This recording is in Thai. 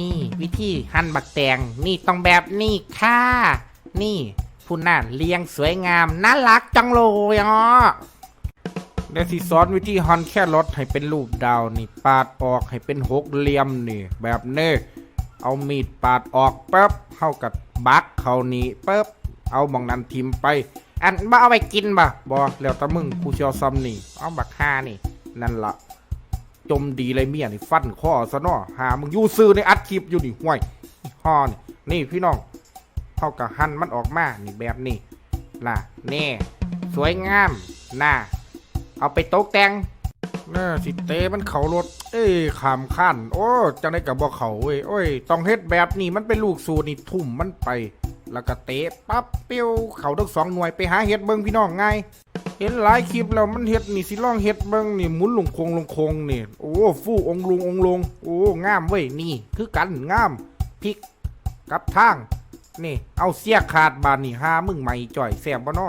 นี่ วิธีหั่นบักแตงนี่ต้องแบบนี้ค่ะ นี่ผู้น่าเลี้ยงสวยงามน่ารักจังเลยอะเดี๋ยวสิสอนวิธีหั่นแค่รถให้เป็นรูปดาวนี่ปาดออกให้เป็นหกเหลี่ยมนี่ แบบนี้เอามีดปาดออกปั๊บเข้ากับบักเขานี่ปั๊บเอาบองนั้นทิมไป อันบ่เอาไปกินบ่บ่แล้วต่มึงกูเชียวซ้ำนี่เอาบักฮานี่ นั่นละ จมดีเลยเมียนี่ฟันข้อซะเนาะหามึงยูซื้อในอัดคลิปอยู่นี่ห่วยห่อนี่นี่พี่น้องเท่ากับหั่นมันออกมานี่แบบนี้ล่ะแน่สวยงามน่าเอาไปตกแต่งน่าสิเตมันเขารถ เอ้ยขามขั้นโอ้จังได้กับบ่เขาเว้ยโอ้ยต้องเฮ็ดแบบนี้มันเป็นลูกสูนี่ทุ่มมันไป แล้วก็เตะปั๊บเปี้ยวเขาทั้งสองหน่วยไปหาเฮ็ดเบิ่งพี่น้องไง เห็นหลายคลิปแล้วมันเฮ็ดนี่สิลองเฮ็ดเบิ่งนี่หมุนลงคงลงคงนี่โอ้ฟู่องลุงองลงโอ้งามเว้ยนี่ คือกันงามพริกกับทางนี่ เอาเสียขาดบานนี่หามึงใหม่จ่อยแสบบ่น้อ